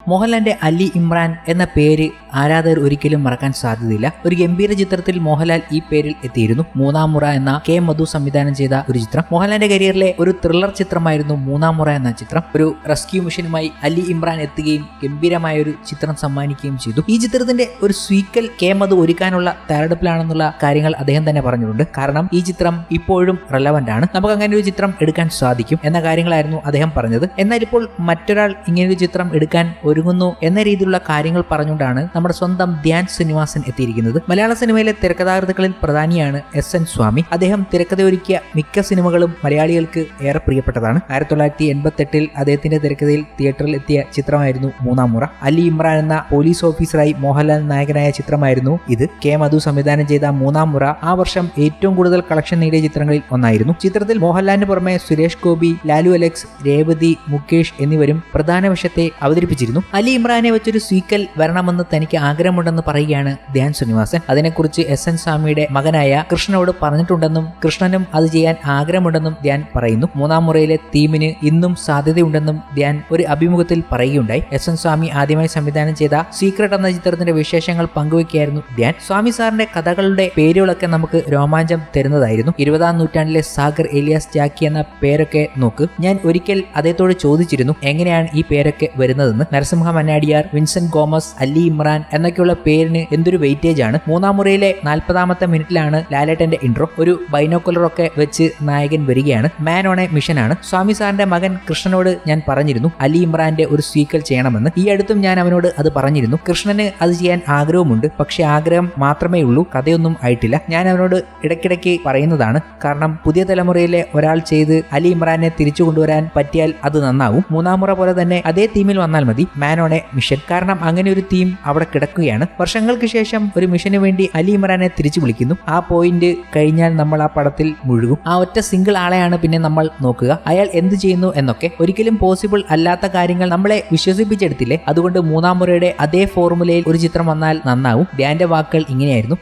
മോഹൻലാലിന്റെ അലി ഇമ്രാൻ എന്ന പേര് ആരാധകർ ഒരിക്കലും മറക്കാൻ സാധ്യതയില്ല. ഒരു ഗംഭീര ചിത്രത്തിൽ മോഹൻലാൽ ഈ പേരിൽ എത്തിയിരുന്നു. മൂന്നാം മുറ എന്ന കെ മധു സംവിധാനം ചെയ്ത ഒരു ചിത്രം. മോഹൻലാലിന്റെ കരിയറിലെ ഒരു ത്രില്ലർ ചിത്രമായിരുന്നു മൂന്നാം മുറ എന്ന ചിത്രം. ഒരു റെസ്ക്യൂ മിഷനുമായി അലി ഇമ്രാൻ എത്തുകയും ഗംഭീരമായ ഒരു ചിത്രം സമ്മാനിക്കുകയും ചെയ്തു. ഈ ചിത്രത്തിന്റെ ഒരു സ്വീക്കൽ കെ മധു ഒരുക്കാനുള്ള തയ്യാറെടുപ്പിലാണെന്നുള്ള കാര്യങ്ങൾ അദ്ദേഹം തന്നെ പറഞ്ഞിട്ടുണ്ട്. കാരണം ഈ ചിത്രം ഇപ്പോഴും റെലവന്റ് ആണ്. നമുക്ക് അങ്ങനെ ഒരു ചിത്രം എടുക്കാൻ സാധിക്കും എന്ന കാര്യങ്ങളായിരുന്നു അദ്ദേഹം പറഞ്ഞത്. എന്നാൽ ഇപ്പോൾ മറ്റൊരാൾ ഇങ്ങനൊരു ചിത്രം എടുക്കാൻ ഒരുങ്ങുന്നു എന്ന രീതിയിലുള്ള കാര്യങ്ങൾ പറഞ്ഞുകൊണ്ടാണ് നമ്മുടെ സ്വന്തം ധ്യാൻ ശ്രീനിവാസൻ എത്തിയിരിക്കുന്നത്. മലയാള സിനിമയിലെ തിരക്കഥാകൃത്തുക്കളിൽ പ്രധാനിയാണ് എസ് എൻ സ്വാമി. അദ്ദേഹം തിരക്കഥയൊരുക്കിയ മിക്ക സിനിമകളും മലയാളികൾക്ക് ഏറെ പ്രിയപ്പെട്ടതാണ്. ആയിരത്തി തൊള്ളായിരത്തി എൺപത്തി എട്ടിൽ അദ്ദേഹത്തിന്റെ തിരക്കഥയിൽ തിയേറ്ററിൽ എത്തിയ ചിത്രമായിരുന്നു മൂന്നാം മുറ. അലി ഇമ്രാൻ എന്ന പോലീസ് ഓഫീസറായി മോഹൻലാൽ നായകനായ ചിത്രമായിരുന്നു ഇത്. കെ മധു സംവിധാനം ചെയ്ത മൂന്നാം മുറ ആ വർഷം ഏറ്റവും കൂടുതൽ കളക്ഷൻ നേടിയ ചിത്രങ്ങളിൽ ഒന്നായിരുന്നു. ചിത്രത്തിൽ മോഹൻലാലിന് പുറമെ സുരേഷ് ഗോപി ലാലു അലക്സ് രേവതി മുകേഷ് എന്നിവരും പ്രധാന വശത്തെ അവതരിപ്പിച്ചിരുന്നു. അലി ഇമ്രാനെ വെച്ചൊരു സ്വീക്കൽ വരണമെന്ന് തനിക്ക് ആഗ്രഹമുണ്ടെന്ന് പറയുകയാണ് ധ്യാൻ ശ്രീനിവാസൻ. അതിനെക്കുറിച്ച് എസ് എൻ സ്വാമിയുടെ മകനായ കൃഷ്ണനോട് പറഞ്ഞിട്ടുണ്ടെന്നും കൃഷ്ണനും അത് ചെയ്യാൻ ആഗ്രഹമുണ്ടെന്നും ധ്യാൻ പറയുന്നു. മൂന്നാം മുറയിലെ തീമിന് ഇന്നും സാധ്യതയുണ്ടെന്നും ധ്യാൻ ഒരു അഭിമുഖത്തിൽ പറയുകയുണ്ടായി. എസ് എൻ സ്വാമി ആദ്യമായി സംവിധാനം ചെയ്ത സീക്രട്ട് എന്ന ചിത്രത്തിന്റെ വിശേഷങ്ങൾ പങ്കുവയ്ക്കുകയായിരുന്നു ധ്യാൻ. സ്വാമി സാറിന്റെ കഥകളുടെ പേരുകളൊക്കെ നമുക്ക് രോമാഞ്ചം തരുന്നതായിരുന്നു. ഇരുപതാം നൂറ്റാണ്ടിലെ സാഗർ എലിയാസ് ജാക്കി എന്ന പേരൊക്കെ നോക്ക്. ഞാൻ ഒരിക്കൽ അദ്ദേഹത്തോട് ചോദിച്ചിരുന്നു എങ്ങനെയാണ് ഈ പേരൊക്കെ വരുന്നതെന്ന്? നരസിംഹ മന്നാടിയാർ വിൻസെന്റ് ഗോമസ് അലി ഇമ്രാൻ എന്നൊക്കെയുള്ള പേരിന് എന്തൊരു വെയിറ്റേജ് ആണ്? മൂന്നാം മുറിയിലെ നാൽപ്പതാമത്തെ മിനിറ്റിലാണ് ലാലേട്ടന്റെ ഇൻട്രോ ഒരു ബൈനോക്കുലർ ഒക്കെ വെച്ച് നായകൻ വരികയാണ്. മാൻ ഓൺ എ ആണ്. സ്വാമി സാറിന്റെ മകൻ കൃഷ്ണനോട് ഞാൻ പറഞ്ഞിരുന്നു അലി ഇമ്രാന്റെ ഒരു സ്വീക്കൽ ചെയ്യണമെന്ന്. ഈ അടുത്തും ഞാൻ അവനോട് അത് പറഞ്ഞിരുന്നു. കൃഷ്ണന് അത് ചെയ്യാൻ ആഗ്രഹമുണ്ട്. പക്ഷേ ആഗ്രഹം മാത്രമേ ഉള്ളൂ. കഥയൊന്നും ആയിട്ടില്ല. ഞാൻ അവനോട് ഇടയ്ക്കിടയ്ക്ക് പറയുന്നതാണ്. കാരണം പുതിയ തലമുറയിലെ ഒരാൾ ചെയ്ത് അലി ഇമ്രാനെ തിരിച്ചു കൊണ്ടുവരാൻ പറ്റിയാൽ അത് നന്നാവും. മൂന്നാം മുറ പോലെ തന്നെ അതേ തീമിൽ വന്നാൽ മതി. മാൻ ഓൺ എ മിഷൻ കാരണം അങ്ങനെ ഒരു തീം അവിടെ കിടക്കുകയാണ്. വർഷങ്ങൾക്ക് ശേഷം ഒരു മിഷന് വേണ്ടി അലി ഇമ്രാനെ തിരിച്ചു വിളിക്കുന്നു. ആ പോയിന്റ് കഴിഞ്ഞാൽ നമ്മൾ ആ പടത്തിൽ മുഴുകും. ആ ഒറ്റ സിംഗിൾ ആളെയാണ് പിന്നെ നമ്മൾ നോക്കുക. അയാൾ എന്ത് ചെയ്യുന്നു എന്നൊക്കെ. ഒരിക്കലും പോസിബിൾ അല്ലാത്ത കാര്യങ്ങൾ നമ്മളെ വിശ്വസിപ്പിച്ചെടുത്തില്ലേ? അതുകൊണ്ട് മൂന്നാം മുറയുടെ അതേ ഫോർമുലയിൽ ഒരു ചിത്രം വന്നാൽ നന്നാവും. ധ്യാന്റെ വാക്കുകൾ ഇങ്ങനെയായിരുന്നു.